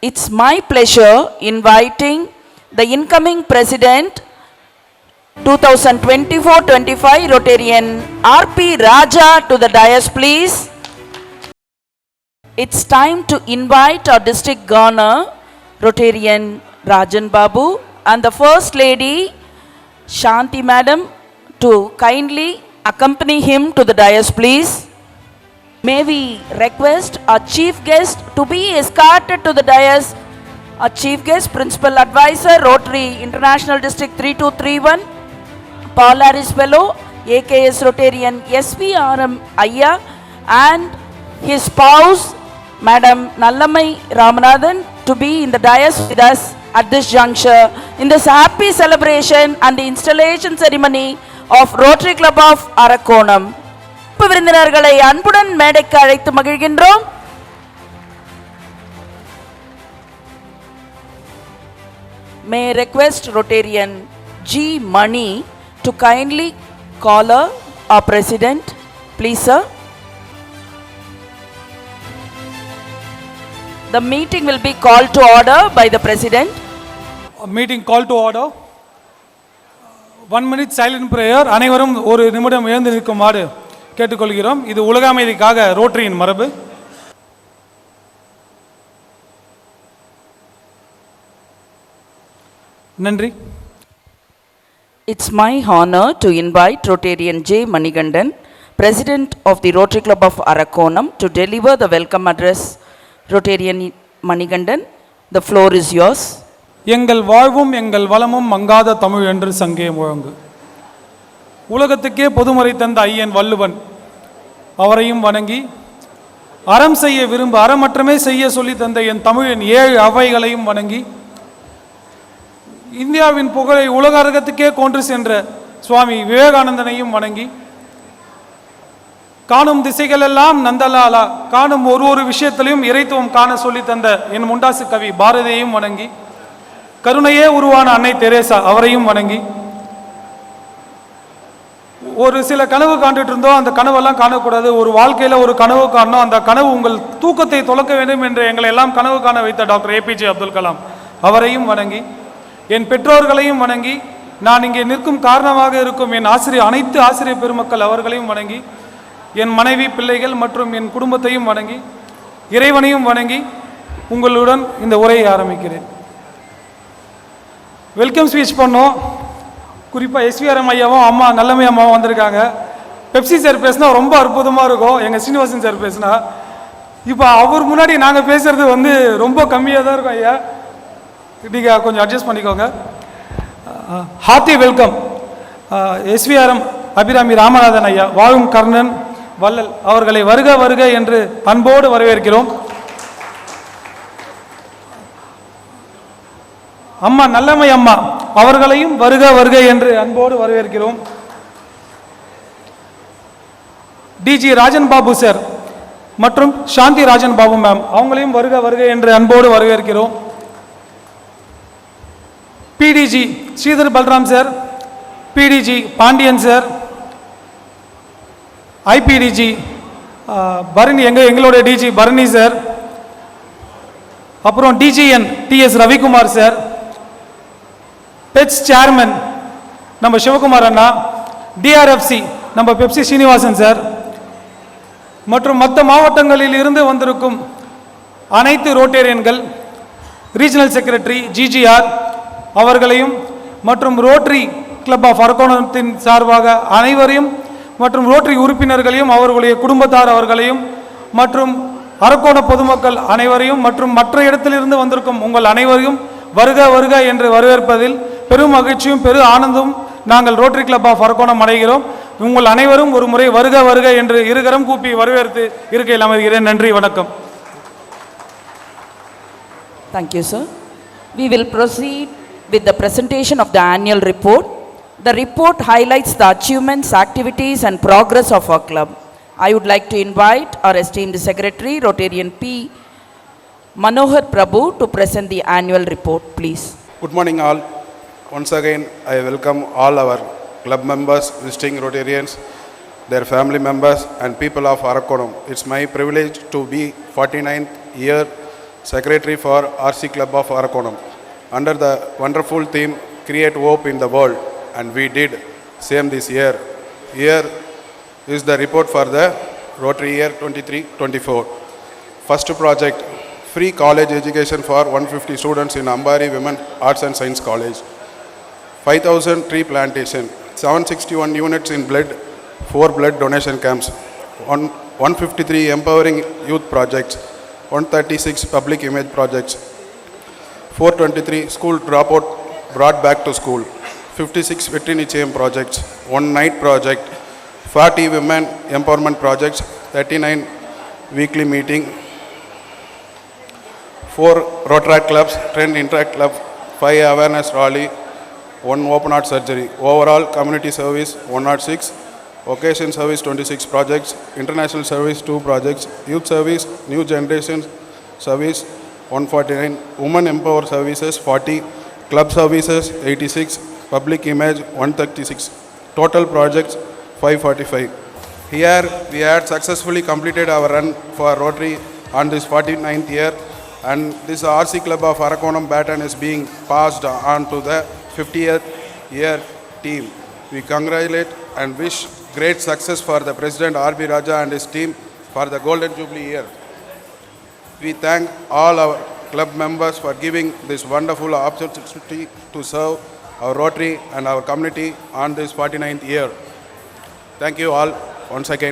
It's my pleasure inviting the incoming president 2024-25 Rotarian RP Raja to the dais please. It's time to invite our district governor Rotarian Rajan Babu and the first lady Shanti madam to kindly accompany him to the dais please. May we request our chief guest to be escorted to the dais. Our chief guest, Principal Advisor, Rotary International District 3231, Polaris Fellow, AKS Rotarian SVRM Ayya, and his spouse, Madam Nallamai Ramanathan, to be in the dais with us at this juncture in this happy celebration and the installation ceremony of Rotary Club of Arakonam. சிறப்பு விருந்தினர்களை அன்புடன் மேடைக்கு அழைத்து மகிழ்கின்றோம் may request rotarian G Mani to kindly call our president please sir The meeting will be called to order by the President. Meeting called to order. One minute silent prayer அனைவரும் ஒரு நிமிடம் எழுந்து நிற்குமாறு கேட்டுக்கொள்கிறோம் இது உலக அமைதிக்காக ரோட்டரியின் மரபு நன்றி It's my honor to invite Rotarian J. Manigandan, President of the Rotary Club of Arakonam, to deliver the welcome address. Rotarian Manigandan, the floor is yours. எங்கள் வாழ்வும் எங்கள் வளமும் மங்காத தமிழ் என்று சங்கே முழங்கு உலகத்துக்கே பொதுமறை தந்த ஐயன் வள்ளுவன் அவரையும் வணங்கி அறம் செய்ய விரும்ப அறமற்றமே செய்ய சொல்லி தந்த என் தமிழின் ஏழு அவைகளையும் வணங்கி இந்தியாவின் புகழை உலக அரங்கத்துக்கே கொன்று சென்ற சுவாமி விவேகானந்தனையும் வணங்கி காணும் திசைகளெல்லாம் நந்தலாலா காணும் ஒரு ஒரு விஷயத்திலையும் இறைத்துவம் காண சொல்லி தந்த என் முண்டாசு கவி பாரதியையும் வணங்கி கருணையே உருவான அன்னை தெரேசா அவரையும் வணங்கி ஒரு சில கனவு காண்டுட்டு இருந்தோம். அந்த கனவெல்லாம் காணக்கூடாது. ஒரு வாழ்க்கையில் ஒரு கனவு காணணும். அந்த கனவு உங்கள் தூக்கத்தை தொலைக்க வேண்டும் என்று எங்களை எல்லாம் கனவு காண வைத்த டாக்டர் ஏபிஜே அப்துல் கலாம் அவரையும் வணங்கி என் பெற்றோர்களையும் வணங்கி நான் இங்கே நிற்கும் காரணமாக இருக்கும் என் ஆசிரியர் அனைத்து ஆசிரியர் பெருமக்கள் அவர்களையும் வணங்கி என் மனைவி பிள்ளைகள் மற்றும் என் குடும்பத்தையும் வணங்கி இறைவனையும் வணங்கி உங்களுடன் இந்த உரையை ஆரம்பிக்கிறேன். வெல்கம் ஸ்பீச் பண்ணோம். குறிப்பாக எஸ்விஆர்எம் ஐயாவும் அம்மா நல்லமை அம்மாவும் வந்திருக்காங்க. பெப்சி சார் பேசினா ரொம்ப அற்புதமாக இருக்கும். எங்கள் சீனிவாசன் சார் பேசினா. இப்போ அவர் முன்னாடி நாங்கள் பேசுகிறது வந்து ரொம்ப கம்மியாக தான் இருக்கும் ஐயா. நீங்கள் கொஞ்சம் அட்ஜஸ்ட் பண்ணிக்கோங்க. ஹாத்தி வெல்கம். எஸ்விஆர்எம் அபிராமி ராமநாதன் ஐயா வாழும் கர்ணன் வள்ளல் அவர்களை வருக வருக என்று அன்போடு வரவேற்கிறோம். அம்மா நல்லமை அம்மா. அவர்களையும் வருக வருக என்று அன்போடு வரவேற்கிறோம். டிஜி ராஜன் பாபு சார் மற்றும் சாந்தி ராஜன் பாபு மேம் அவங்களையும் வருக வருக என்று அன்போடு வரவேற்கிறோம். PDG Sridhar Balram sir PDG Pandian sir IPDG Bharani எங்க எங்களுடைய டிஜி பரணி சார் அப்புறம் DGN TS Ravikumar sir PETS chairman நம்ம சிவகுமார் அண்ணா டிஆர்எஃப்சி நம்ம பெப்சி ஸ்ரீனிவாசன் சார் மற்றும் மற்ற மாவட்டங்களில் இருந்து வந்திருக்கும் அனைத்து ரோட்டேரியன்கள் ரீஜனல் செக்ரட்டரி ஜிஜிஆர் அவர்களையும் மற்றும் ரோட்டரி கிளப் ஆஃப் அரக்கோணத்தின் சார்பாக அனைவரையும் மற்றும் ரோட்டரி உறுப்பினர்களையும் அவர்களுடைய குடும்பத்தார் அவர்களையும் மற்றும் அரக்கோண பொதுமக்கள் அனைவரையும் மற்றும் மற்ற இடத்திலிருந்து வந்திருக்கும் உங்கள் அனைவரையும் வருக வருக என்று வரவேற்பதில் பெரும் மகிழ்ச்சியும் பெரு ஆனந்தும் நாங்கள் ரோட்டரி கிளப் ஆஃப் அரக்கோணம் அடைகிறோம் உங்கள் அனைவரும் ஒரு முறை வருக வருக என்று இருகரம் கூப்பி வரவேற்று இருக்கையில் அமர்கிறேன் நன்றி வணக்கம் Thank you, sir. We will proceed with the presentation of the annual report. The report highlights the achievements, activities, and progress of our club. I would like to invite our esteemed secretary, Rotarian P. Manohar Prabhu, to present the annual report, please. Good morning, all. Once again, I welcome all our club members, visiting Rotarians, their family members, and people of Arakonam. It's my privilege to be 49th year Secretary for RC Club of Arakonam, under the wonderful theme Create Hope in the World, and we did same this year. Here is the report for the Rotary year 23-24. First project, free college education for 150 students in Ambari Women Arts and Science College. 5,000 tree plantation, 761 units in blood, 4 blood donation camps, one- 153 empowering youth projects, 136 public image projects, 423 school dropout brought back to school, 56 veterinary chain projects, 1 night project, 40 women empowerment projects, 39 weekly meeting, 4 Rotaract clubs, 10 Interact club, 5 awareness rally, 1 open heart surgery. Overall community service 106, occasion service 26 projects, international service 2 projects, youth service, new generation service 149, women empower services 40, club services 86, public image 136, total projects 545. Here we had successfully completed our run for Rotary on this 49th year and this RC Club of Arakonam baton is being passed on to the 50th year team. We congratulate and wish great success for the President R.B. Raja and his team for the Golden Jubilee year. We thank all our club members for giving this wonderful opportunity to serve our Rotary and our community on this 49th year. Thank you all once again.